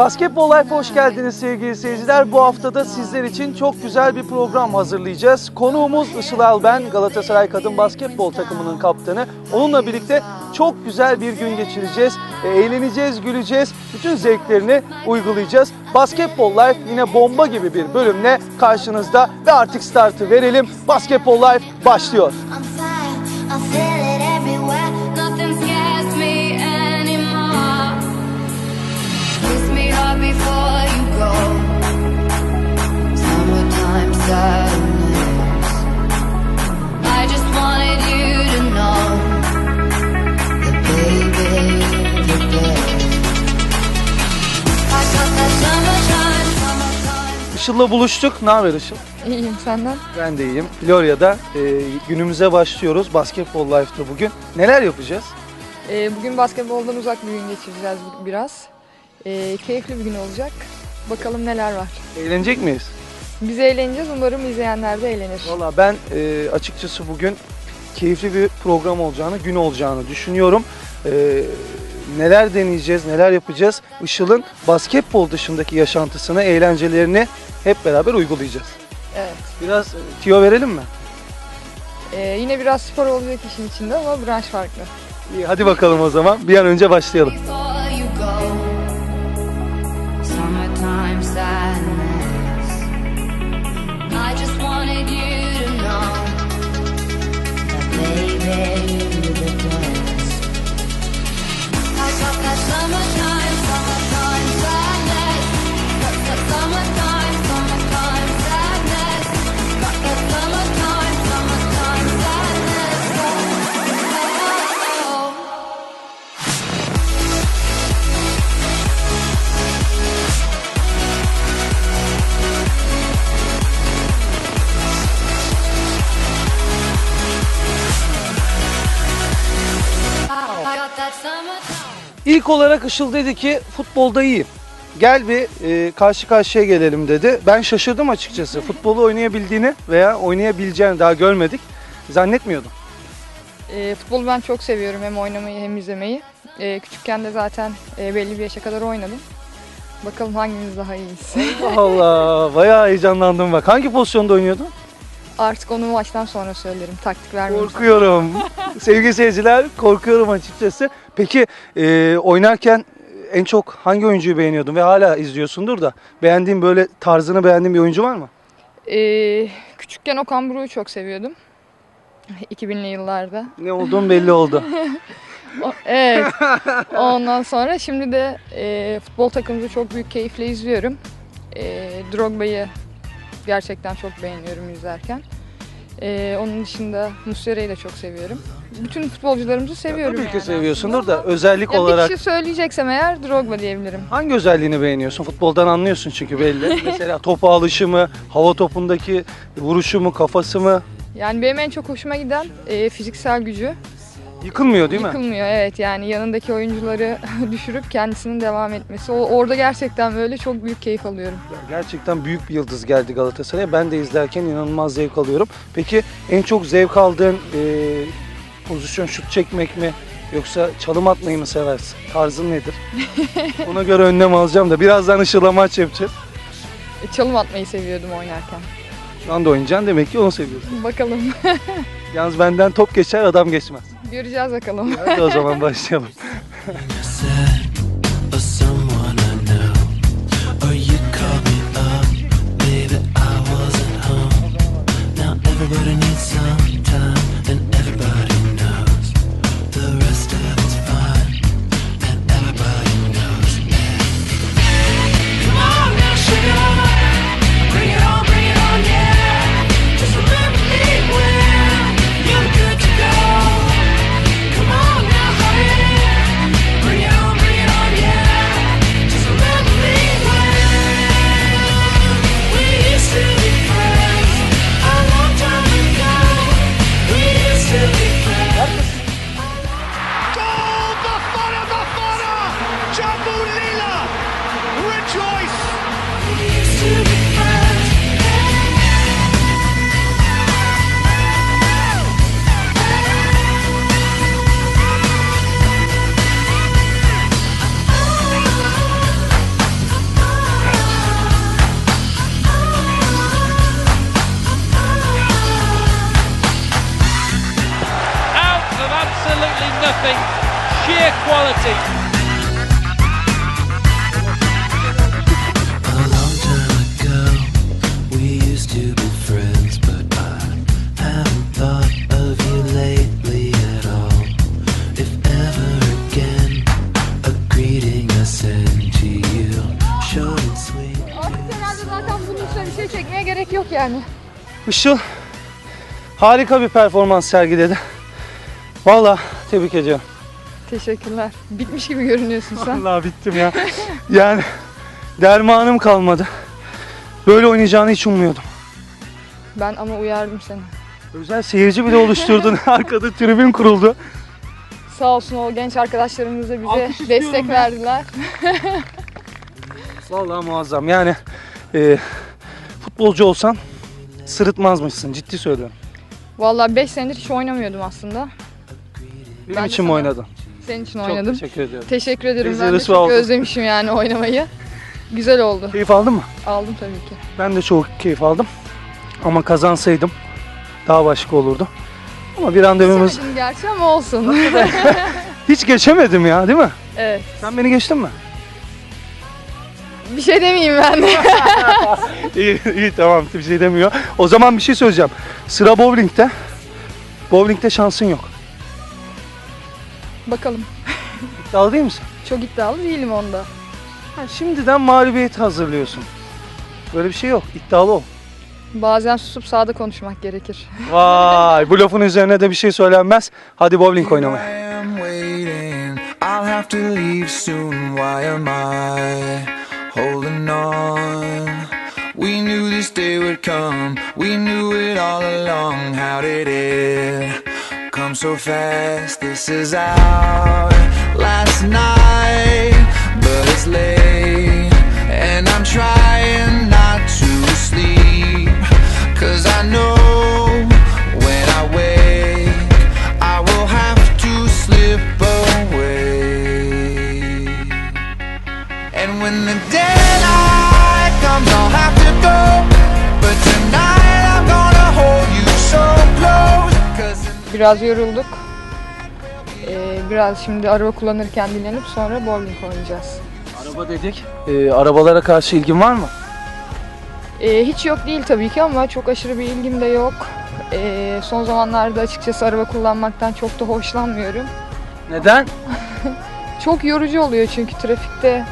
Basketbol Life hoş geldiniz sevgili seyirciler. Bu haftada sizler için çok güzel bir program hazırlayacağız. Konuğumuz Işıl Alben, Galatasaray Kadın Basketbol takımının kaptanı. Onunla birlikte çok güzel bir gün geçireceğiz. E, Eğleneceğiz, güleceğiz. Bütün zevklerini uygulayacağız. Basketbol Life yine bomba gibi bir bölümle karşınızda ve artık startı verelim. Basketbol Life başlıyor. I'm fine, I feel sadness. I just wanted you to know that baby, you're the best. I got that summertime, summertime. Işıl'la buluştuk. Ne haber Işıl? İyiyim senden. Ben de iyiyim. Florya'da e, günümüze başlıyoruz. Basketbol Life'da bugün. Neler yapacağız? Ee, bugün basketboldan uzak bir gün geçireceğiz biraz. Ee, keyifli bir gün olacak. Bakalım neler var. Eğlenecek miyiz? Biz eğleneceğiz. Umarım izleyenler de eğlenir. Valla ben e, açıkçası bugün keyifli bir program olacağını, gün olacağını düşünüyorum. E, neler deneyeceğiz, neler yapacağız? Işıl'ın basketbol dışındaki yaşantısını, eğlencelerini hep beraber uygulayacağız. Evet. Biraz e, tiyo verelim mi? Ee, yine biraz spor olacak işin içinde ama branş farklı. İyi, hadi bakalım o zaman. Bir an önce başlayalım. İlk olarak Işıl dedi ki futbolda iyiyim. Gel bir e, karşı karşıya gelelim dedi. Ben şaşırdım açıkçası. Futbolu oynayabildiğini veya oynayabileceğini daha görmedik. Zannetmiyordum. Ee, futbolu ben çok seviyorum. Hem oynamayı hem izlemeyi. Ee, küçükken de zaten e, belli bir yaşa kadar oynadım. Bakalım hangimiz daha iyiyiz. Allah Allah bayağı heyecanlandım bak. Hangi pozisyonda oynuyordun? Artık onu maçtan sonra söylerim. Taktik vermeyeyim. Korkuyorum. Sevgili seyirciler korkuyorum açıkçası. Peki e, oynarken en çok hangi oyuncuyu beğeniyordun ve hala izliyorsundur da beğendiğin böyle tarzını beğendiğin bir oyuncu var mı? Ee, küçükken Okan Buruk'u çok seviyordum. 2000'li yıllarda. Ne olduğun belli oldu. O- Evet. Ondan sonra şimdi de e, futbol takımımızı çok büyük keyifle izliyorum. E, Drogba'yı gerçekten çok beğeniyorum izlerken. E, onun dışında Muslera'yı da çok seviyorum. Bütün futbolcularımızı seviyorum Tabii ki yani seviyorsundur da özellik Ya olarak bir kişi söyleyeceksem eğer Drogba diyebilirim. hangi özelliğini beğeniyorsun? Futboldan anlıyorsun çünkü belli. Mesela topa alışı mı, hava topundaki vuruşu mu, kafası mı? Yani benim en çok hoşuma giden e, fiziksel gücü. Yıkılmıyor değil mi? Yıkılmıyor evet yani yanındaki oyuncuları düşürüp kendisinin devam etmesi. O, orada gerçekten böyle çok büyük keyif alıyorum. Gerçekten büyük bir yıldız geldi Galatasaray'a. Ben de izlerken inanılmaz zevk alıyorum. Peki en çok zevk aldığın e, pozisyon şut çekmek mi? Yoksa çalım atmayı mı seversin? Tarzın nedir? Ona göre önlem alacağım da birazdan ışıla maç yapacağım. E, çalım atmayı seviyordum oynarken. Şu anda oynayacaksın demek ki onu seviyorsun. Bakalım. Yalnız benden top geçer adam geçmez. Göreceğiz bakalım. Hadi o zaman başlayalım. Harika bir performans sergiledi. Valla tebrik ediyorum. Teşekkürler. Bitmiş gibi görünüyorsun sen. Vallahi bittim ya. Yani dermanım kalmadı. Böyle oynayacağını hiç ummuyordum. Ben ama uyardım seni. Özel seyirci bile oluşturdun. Arkada tribün kuruldu. Sağ olsun o genç arkadaşlarımız da bize Alkış istiyorum destek ya. verdiler. Vallahi muazzam. Yani e, futbolcu olsan sırıtmazmışsın. Ciddi söylüyorum. Vallahi 5 senedir hiç oynamıyordum aslında. Benim Ben için mi oynadın? Senin için Çok oynadım. teşekkür ediyorum. Teşekkür ederim. Bizleri Ben de çok özlemişim yani oynamayı. Güzel oldu. Keyif aldın mı? Aldım tabii ki. Ben de çok keyif aldım. Ama kazansaydım daha başka olurdu. Ama bir randevumuz Geçemedim gerçi ama olsun. hiç geçemedim ya değil mi? evet. Sen beni geçtin mi? Bir şey demeyeyim ben. iyi, iyi tamam bir şey demiyor. O zaman bir şey söyleyeceğim. Sıra bowling'te. Bowling'te şansın yok. Bakalım. İddialı değil misin? Çok iddialı değilim onda. Ha, şimdiden mağlubiyet hazırlıyorsun. Böyle bir şey yok. İddialı ol. Bazen susup sağda konuşmak gerekir. Vay bu lafın üzerine de bir şey söylenmez. Hadi bowling oynamaya. I'll have to leave soon. Why am I day would come. We knew it all along. How did it come so fast? This is our last night, but it's late, and I'm trying Biraz yorulduk. Ee, biraz şimdi araba kullanırken dinlenip sonra bowling oynayacağız. Araba dedik. Ee, arabalara karşı ilgin var mı? Ee, hiç yok değil tabii ki ama çok aşırı bir ilgim de yok. Ee, son zamanlarda açıkçası araba kullanmaktan çok da hoşlanmıyorum. Neden? Çok yorucu oluyor çünkü trafikte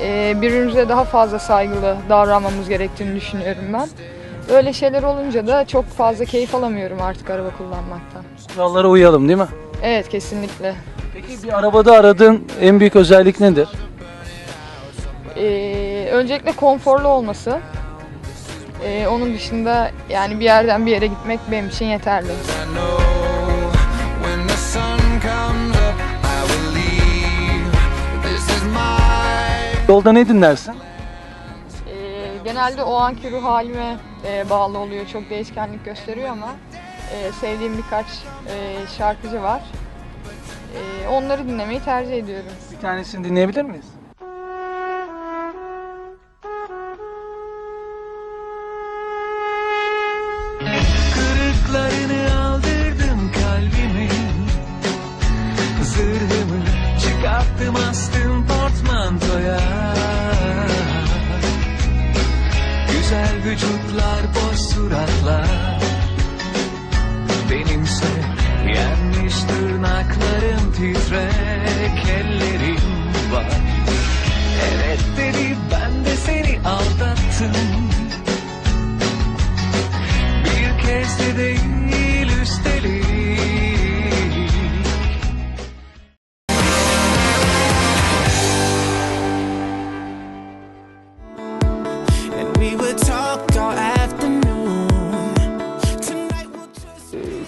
e, birbirimize daha fazla saygılı davranmamız gerektiğini düşünüyorum ben. Öyle şeyler olunca da çok fazla keyif alamıyorum artık araba kullanmaktan. Kurallara uyalım değil mi? Evet kesinlikle. Peki bir arabada aradığın en büyük özellik nedir? Ee, öncelikle konforlu olması. Ee, onun dışında yani bir yerden bir yere gitmek benim için yeterli. I know when genelde o anki ruh halime e, bağlı oluyor. Çok değişkenlik gösteriyor ama e, sevdiğim birkaç e, şarkıcı var. E, onları dinlemeyi tercih ediyorum. Bir tanesini dinleyebilir miyiz?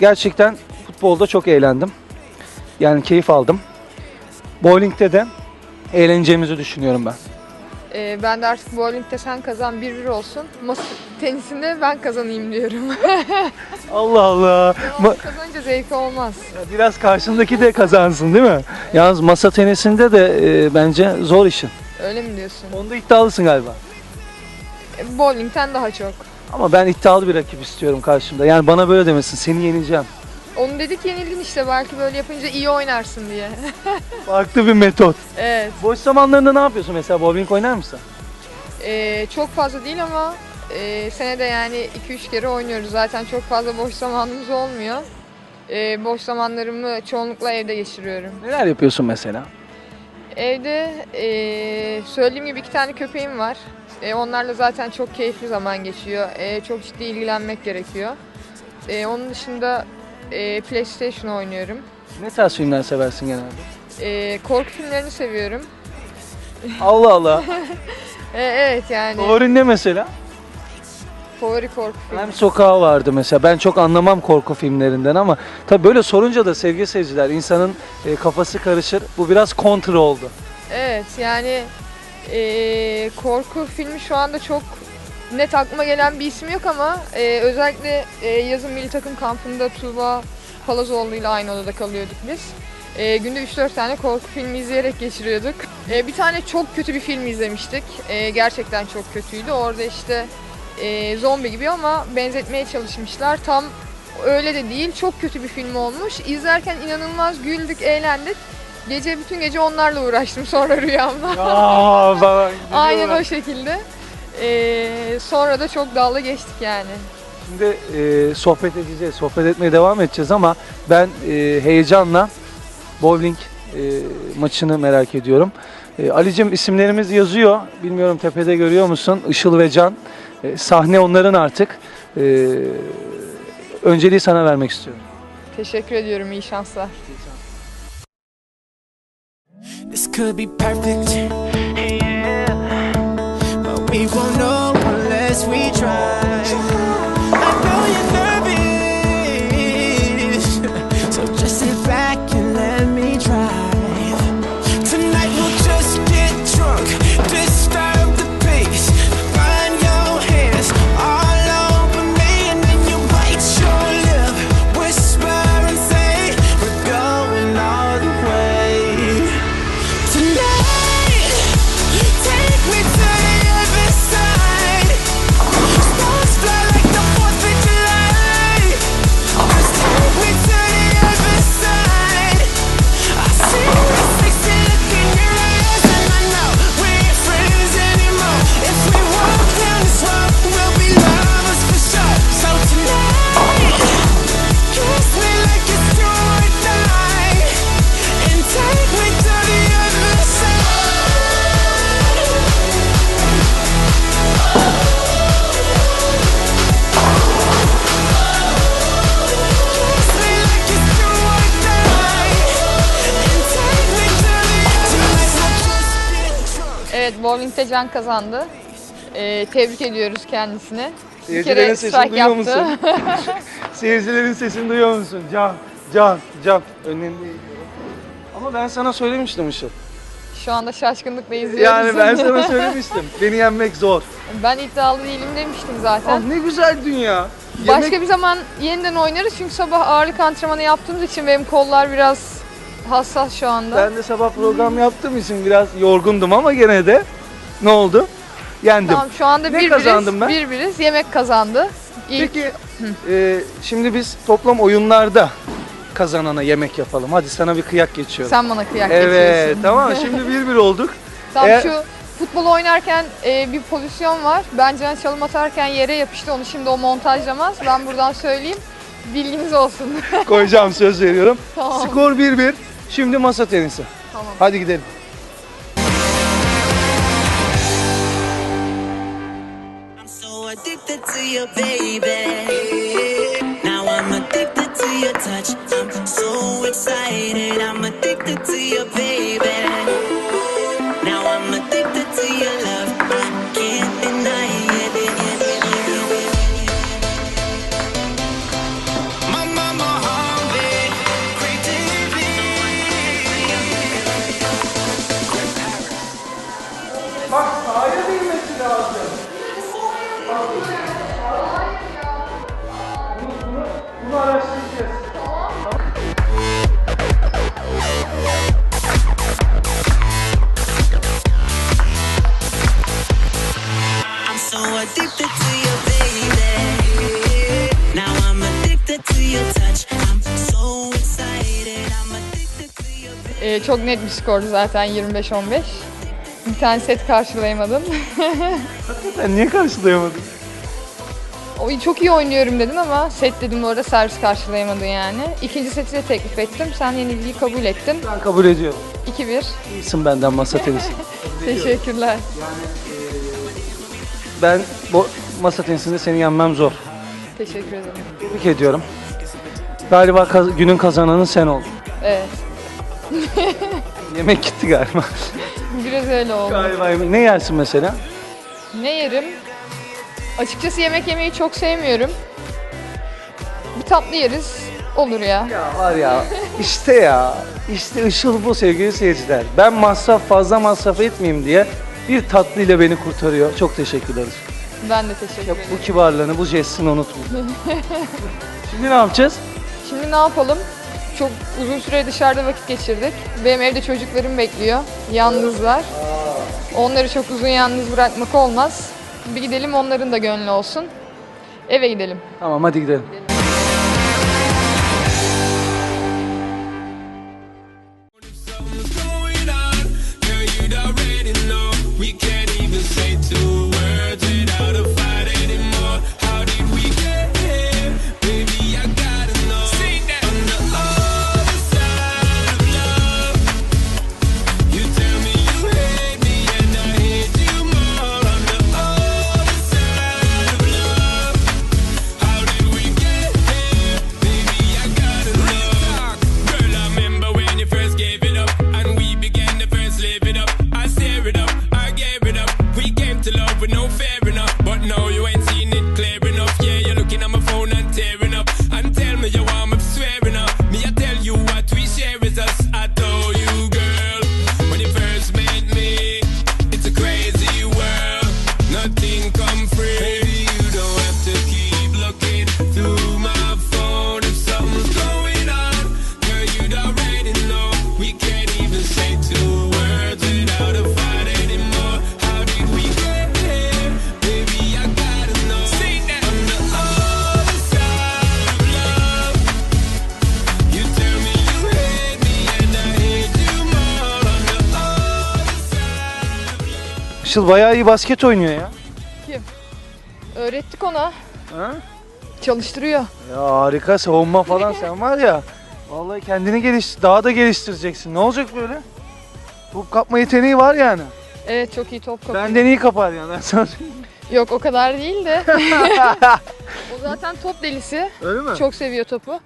Gerçekten futbolda çok eğlendim. Yani keyif aldım. Bowling'de de eğleneceğimizi düşünüyorum ben. E, ben de artık bowling'de sen kazan 1-1 olsun. Masa tenisinde ben kazanayım diyorum. Allah Allah. Ma- Kazanınca zevki olmaz. Biraz karşındaki de kazansın değil mi? Yalnız masa tenisinde de e, bence zor işin. Öyle mi diyorsun? Onda iddialısın galiba. E, bowling'ten daha çok. Ama ben iddialı bir rakip istiyorum karşımda. Yani bana böyle demesin. Seni yeneceğim. Onu dedik yenildin işte belki böyle yapınca iyi oynarsın diye. Farklı bir metot. evet. Boş zamanlarında ne yapıyorsun mesela? Bowling oynar mısın? Ee, çok fazla değil ama e, senede yani 2-3 kere oynuyoruz. Zaten çok fazla boş zamanımız olmuyor. Ee, boş zamanlarımı çoğunlukla evde geçiriyorum. Neler yapıyorsun mesela? Evde e, söylediğim gibi iki tane köpeğim var. E, onlarla zaten çok keyifli zaman geçiyor. E, çok ciddi ilgilenmek gerekiyor. E, onun dışında e, PlayStation oynuyorum. Ne tarz filmler seversin genelde? E, korku filmlerini seviyorum. Allah Allah. E, evet yani Favorin ne mesela? Favori korku filmi. Hem sokağı vardı mesela. Ben çok anlamam korku filmlerinden ama tabii böyle sorunca da sevgili seyirciler insanın e, kafası karışır. Bu biraz kontra oldu. Evet yani e, korku filmi şu anda çok net aklıma gelen bir isim yok ama e, özellikle e, yazın milli takım kampında Tuğba Palazoğlu ile aynı odada kalıyorduk biz. E, günde 3-4 tane korku filmi izleyerek geçiriyorduk. E, bir tane çok kötü bir film izlemiştik. E, gerçekten çok kötüydü. Orada işte e, zombi gibi ama benzetmeye çalışmışlar. Tam öyle de değil. Çok kötü bir film olmuş. İzlerken inanılmaz güldük, eğlendik. Gece bütün gece onlarla uğraştım sonra rüyamda. Aa, falan. Aynen o şekilde. Ee, sonra da çok dalga geçtik yani. Şimdi e, sohbet edeceğiz, sohbet etmeye devam edeceğiz ama ben e, heyecanla bowling e, maçını merak ediyorum. E, Ali'cim isimlerimiz yazıyor. Bilmiyorum tepede görüyor musun? Işıl ve Can. E, sahne onların artık. E, önceliği sana vermek istiyorum. Teşekkür ediyorum. iyi şanslar. This could be perfect. But we won't know unless we try. Evet, bowling'de Can kazandı. Ee, tebrik ediyoruz kendisine. Bir Seyircilerin sesini strike duyuyor yaptı. musun? Seyircilerin sesini duyuyor musun? Can, can, can. Önemli değil. Ama ben sana söylemiştim Işıl. Şu anda şaşkınlıkla izliyoruz. Yani ben sana söylemiştim. Beni yenmek zor. Ben iddialı değilim demiştim Ah zaten. ne güzel dünya. Başka Yemek- bir zaman yeniden oynarız çünkü sabah ağırlık antrenmanı yaptığımız için benim kollar biraz hassas şu anda. Ben de sabah program yaptığım için biraz yorgundum ama gene de ne oldu? Yendim. Tamam şu anda Ne bir kazandım ben? biriz. Bir biriz. Yemek kazandı. İlk Peki e, şimdi biz toplam oyunlarda kazanana yemek yapalım. Hadi sana bir kıyak geçiyorum. sen bana kıyak evet geçiyorsun. tamam şimdi bir bir olduk. Tam Eğer- şu futbol oynarken e, bir pozisyon var. Ben Can Çalım atarken yere yapıştı. Onu şimdi o montajlamaz. Ben buradan söyleyeyim. Bilginiz olsun. Koyacağım söz veriyorum. Tamam. Skor 1-1. Şimdi masa tenisi. Tamam. Hadi gidelim. I'm so addicted to you, baby. Now I'm addicted to your touch. Çok net bir skordu zaten 25-15. Bir tane set karşılayamadım. Sen niye karşılayamadın? O çok iyi oynuyorum dedin ama set dedim bu arada servis karşılayamadın yani. İkinci seti de teklif ettim. Sen yenilgiyi kabul ettin. Ben kabul ediyorum. 2-1. İyisin benden masa tenisi. Teşekkürler. Ben bu masa tenisinde seni yenmem zor. Teşekkür ederim. Tebrik ediyorum. Galiba kaz- günün kazananı sen oldun. Evet. Yemek gitti galiba. Biraz öyle oldu. galiba yemek. Ne yersin mesela? Ne yerim? Açıkçası yemek yemeyi çok sevmiyorum. Bir tatlı yeriz. Olur ya. Ya var ya işte ya işte ışıl bu sevgili seyirciler. Ben masraf fazla masraf etmeyeyim diye bir tatlıyla beni kurtarıyor. Çok teşekkürler. Ben de teşekkür ederim. bu kibarlığını, bu jestini unutmayın. Şimdi ne yapacağız? Şimdi ne yapalım? Çok uzun süre dışarıda vakit geçirdik. Benim evde çocuklarım bekliyor. Yalnızlar. Onları çok uzun yalnız bırakmak olmaz. Bir gidelim onların da gönlü olsun. Eve gidelim. Tamam hadi gidelim. Işıl bayağı iyi basket oynuyor ya. Öğrettik ona. Ha? Çalıştırıyor. Ya harika savunma falan sen var ya. Vallahi kendini geliş daha da geliştireceksin. Ne olacak böyle? Bu kapma yeteneği var yani. Evet çok iyi top kapıyor. Benden iyi kapar yani. Ben sana söyleyeyim. Yok o kadar değil de. o zaten top delisi. Öyle mi? Çok seviyor topu.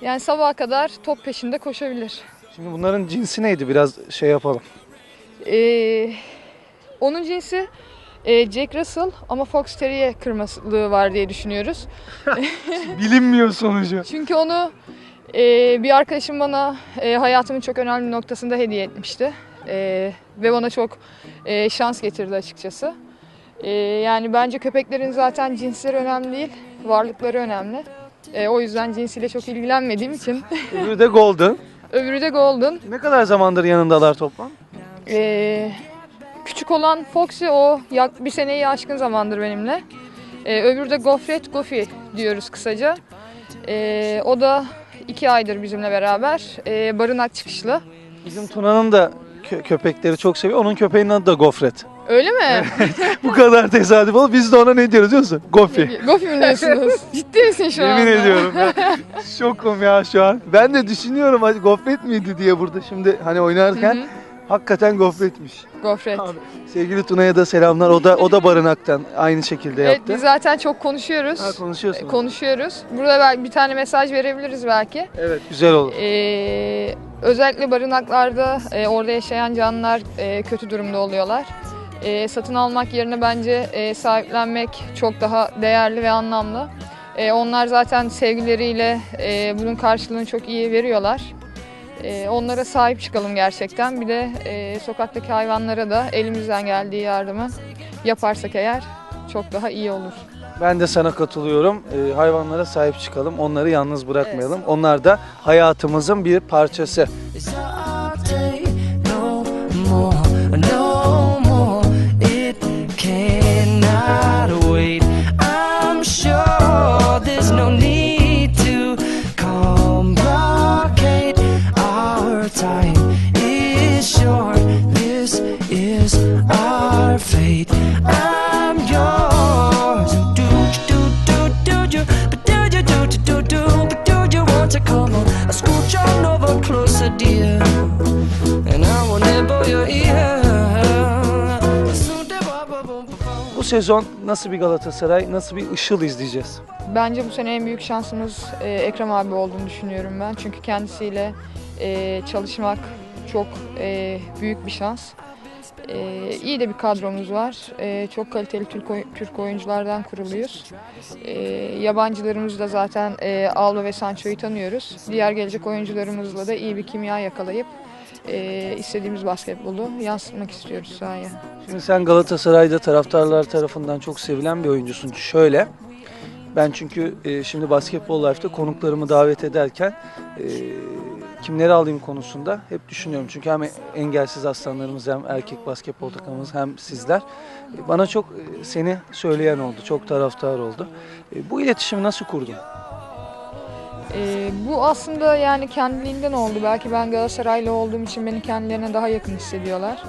Yani sabaha kadar top peşinde koşabilir. Şimdi bunların cinsi neydi? Biraz şey yapalım. Ee, onun cinsi e, Jack Russell ama Fox Terrier kırmızılığı var diye düşünüyoruz. Bilinmiyor sonucu. Çünkü onu e, bir arkadaşım bana e, hayatımın çok önemli noktasında hediye etmişti. E, ve bana çok e, şans getirdi açıkçası. E, yani bence köpeklerin zaten cinsleri önemli değil, varlıkları önemli. E, o yüzden cinsiyle çok ilgilenmediğim için. Öbürü de golden. Öbürü de Golden. Ne kadar zamandır yanındalar toplam? Ee, küçük olan Foxy o yak bir seneyi aşkın zamandır benimle. Ee, öbürü de Gofret Gofi diyoruz kısaca. Ee, o da iki aydır bizimle beraber. Ee, barınak çıkışlı. Bizim Tuna'nın da kö- köpekleri çok seviyor. Onun köpeğinin adı da Gofret. Öyle mi? Bu kadar tesadüf oldu. Biz de ona ne diyoruz biliyor musun? Gofi. Gofi mi diyorsunuz? Ciddi misin şu anda? Yemin ediyorum ya. Şokum ya şu an. Ben de düşünüyorum hadi gofret miydi diye burada şimdi hani oynarken. Hı hı. Hakikaten gofretmiş. Gofret. Abi, Sevgili Tuna'ya da selamlar. O da o da barınaktan aynı şekilde Evet yaptı. biz zaten çok konuşuyoruz. Ha, konuşuyorsunuz. Konuşuyoruz. Burada belki bir tane mesaj verebiliriz belki. evet güzel olur. Ee, özellikle barınaklarda e, orada yaşayan canlılar e, kötü durumda oluyorlar. E, satın almak yerine bence e, sahiplenmek çok daha değerli ve anlamlı. E, onlar zaten sevgileriyle e, bunun karşılığını çok iyi veriyorlar. E, onlara sahip çıkalım gerçekten. Bir de e, sokaktaki hayvanlara da elimizden geldiği yardımı yaparsak eğer çok daha iyi olur. Ben de sana katılıyorum. Ee, hayvanlara sahip çıkalım. Onları yalnız bırakmayalım. Onlar da hayatımızın bir parçası. Sezon nasıl bir Galatasaray, nasıl bir Işıl izleyeceğiz? Bence bu sene en büyük şansımız e, Ekrem abi olduğunu düşünüyorum ben. Çünkü kendisiyle e, çalışmak çok e, büyük bir şans. E, iyi de bir kadromuz var. E, çok kaliteli Türk, oy- Türk oyunculardan kuruluyuz. E, yabancılarımız da zaten e, Alba ve Sancho'yu tanıyoruz. Diğer gelecek oyuncularımızla da iyi bir kimya yakalayıp e, istediğimiz basketbolu yansıtmak istiyoruz sahaya. Şimdi sen Galatasaray'da taraftarlar tarafından çok sevilen bir oyuncusun. Şöyle, ben çünkü e, şimdi Basketbol Life'da konuklarımı davet ederken e, kimleri alayım konusunda hep düşünüyorum. Çünkü hem engelsiz aslanlarımız hem erkek basketbol takımımız hem sizler. E, bana çok e, seni söyleyen oldu, çok taraftar oldu. E, bu iletişimi nasıl kurdun? Ee, bu aslında yani kendiliğinden oldu. Belki ben Galatasaraylı olduğum için beni kendilerine daha yakın hissediyorlar.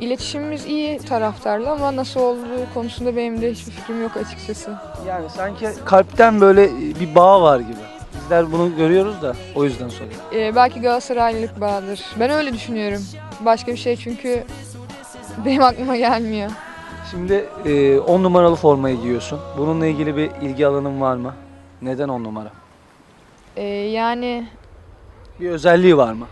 İletişimimiz iyi taraftarla ama nasıl olduğu konusunda benim de hiçbir fikrim yok açıkçası. Yani sanki kalpten böyle bir bağ var gibi. Bizler bunu görüyoruz da o yüzden soruyorum. Ee, belki Galatasaraylılık bağıdır. Ben öyle düşünüyorum. Başka bir şey çünkü benim aklıma gelmiyor. Şimdi 10 numaralı formayı giyiyorsun. Bununla ilgili bir ilgi alanın var mı? Neden 10 numara? Ee, yani Bir özelliği var mı?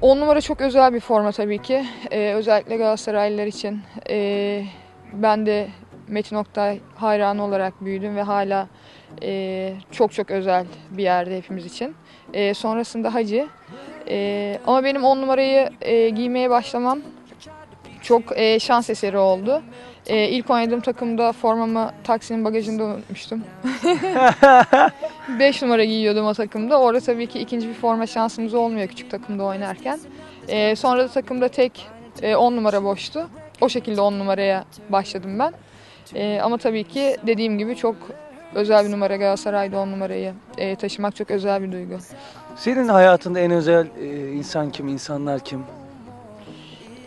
10 numara çok özel bir forma tabii ki. Ee, özellikle Galatasaraylılar için. Ee, ben de Metin Oktay hayranı olarak büyüdüm ve hala e, çok çok özel bir yerde hepimiz için. Ee, sonrasında Hacı. Ee, ama benim 10 numarayı e, giymeye başlamam çok e, şans eseri oldu. E, ilk oynadığım takımda formamı taksinin bagajında unutmuştum. 5 numara giyiyordum o takımda. Orada tabii ki ikinci bir forma şansımız olmuyor küçük takımda oynarken. Ee, sonra da takımda tek 10 numara boştu. O şekilde 10 numaraya başladım ben. Ee, ama tabii ki dediğim gibi çok özel bir numara Galatasaray'da 10 numarayı e, taşımak çok özel bir duygu. Senin hayatında en özel e, insan kim, insanlar kim?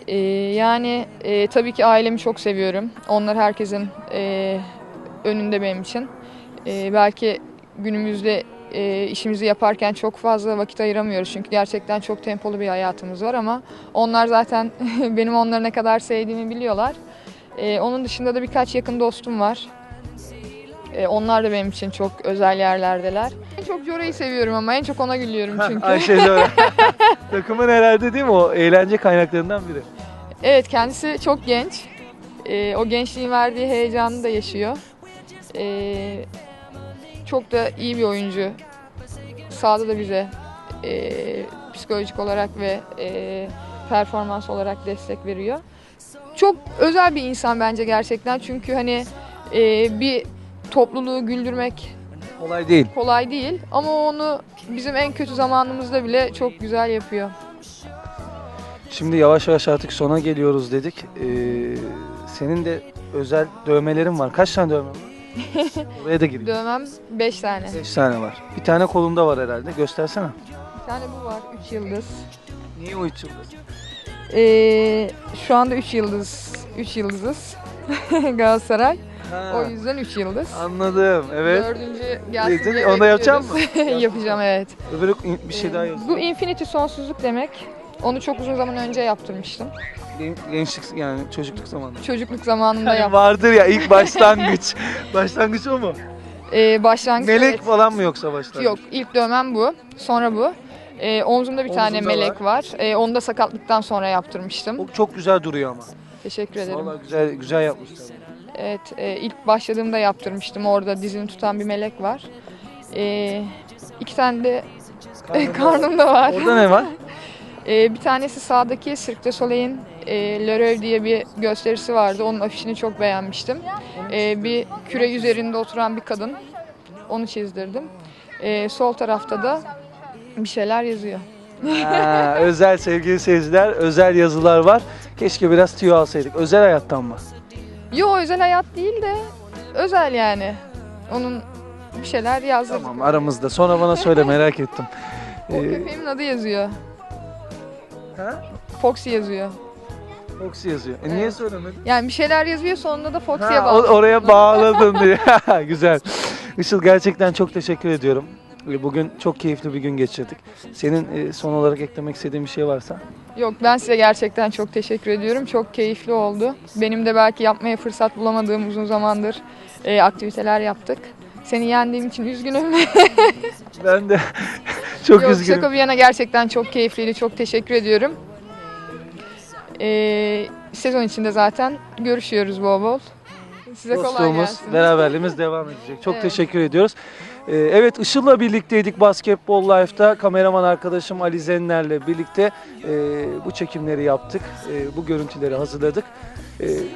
Ee, yani e, tabii ki ailemi çok seviyorum. Onlar herkesin e, önünde benim için. E, belki günümüzde e, işimizi yaparken çok fazla vakit ayıramıyoruz. Çünkü gerçekten çok tempolu bir hayatımız var ama onlar zaten benim onları ne kadar sevdiğimi biliyorlar. E, onun dışında da birkaç yakın dostum var. E, onlar da benim için çok özel yerlerdeler. En çok Jora'yı seviyorum ama en çok ona gülüyorum çünkü. Ayşe Zora. Takımın herhalde değil mi o eğlence kaynaklarından biri. Evet kendisi çok genç. Ee, o gençliğin verdiği heyecanı da yaşıyor. Ee, çok da iyi bir oyuncu. Sahada da bize e, psikolojik olarak ve e, performans olarak destek veriyor. Çok özel bir insan bence gerçekten çünkü hani e, bir topluluğu güldürmek Kolay değil. kolay değil ama onu bizim en kötü zamanımızda bile çok güzel yapıyor. Şimdi yavaş yavaş artık sona geliyoruz dedik. Ee, senin de özel dövmelerin var. Kaç tane dövme var? Oraya da gireyim. Dövmem 5 tane. 5 tane var. Bir tane kolunda var herhalde. Göstersene. Bir tane bu var 3 yıldız. Niye o üç yıldız? Ee, şu anda 3 yıldız. 3 yıldızız. Galatasaray. Ha, O yüzden 3 yıldız. anladım. Evet. Dördüncü gelsin diye onu da yapacak bekliyoruz. Yapacağım evet. Öbürü bir şey daha yazıyor. Bu infinity sonsuzluk demek. Onu çok uzun zaman önce yaptırmıştım. Gen- Gençlik yani çocukluk zamanında. Çocukluk zamanında Hani yaptım. vardır ya ilk başlangıç. başlangıç o mu? Ee, başlangıç Melek evet. falan mı yoksa başlangıç? Yok ilk dövmem bu. Sonra bu. Ee, omzumda bir tane Omzunda melek var. Ee, onu da sakatlıktan sonra yaptırmıştım. O çok güzel duruyor ama. Teşekkür ederim. Vallahi güzel güzel yapmışlar. Evet, e, ilk başladığımda yaptırmıştım. Orada dizini tutan bir melek var. E, iki tane de karnımda var. Orada ne var? E, bir tanesi sağdaki Cirque du Soleil'in e, Le Rêve diye bir gösterisi vardı. Onun afişini çok beğenmiştim. E, bir küre üzerinde oturan bir kadın. Onu çizdirdim. E, sol tarafta da bir şeyler yazıyor. Ha, özel sevgili seyirciler, özel yazılar var. Keşke biraz tüyo alsaydık. Özel hayattan mı? Yo özel hayat değil de özel yani. Onun bir şeyler yazdı. Tamam aramızda. Sonra bana söyle merak ettim. O Ee, köpeğimin adı yazıyor. Ha? Foxy yazıyor. Foxy yazıyor. E niye söylemedin? Yani bir şeyler yazıyor sonunda da Foxy'ye Ha, o- bağlı. oraya bağladın diye. Güzel. Işıl gerçekten çok teşekkür ediyorum. E, Bugün çok keyifli bir gün geçirdik. Senin e, son olarak eklemek istediğin bir şey varsa? Yok ben size gerçekten çok teşekkür ediyorum. Çok keyifli oldu. Benim de belki yapmaya fırsat bulamadığım uzun zamandır e, aktiviteler yaptık. Seni yendiğim için üzgünüm. Ben de çok Yok, üzgünüm. şaka bir yana gerçekten çok keyifliydi. Çok teşekkür ediyorum. E, sezon içinde zaten görüşüyoruz bol bol. Size kolay Dostluğumuz, gelsin. beraberliğimiz devam edecek. Çok Evet. teşekkür ediyoruz. Ee, evet Işıl'la birlikteydik Basketbol Life'da. Kameraman arkadaşım Ali Zenler'le birlikte e, bu çekimleri yaptık. E, bu görüntüleri hazırladık.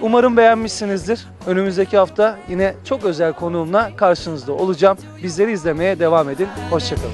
Umarım beğenmişsinizdir. Önümüzdeki hafta yine çok özel konuğumla karşınızda olacağım. Bizleri izlemeye devam edin. Hoşçakalın.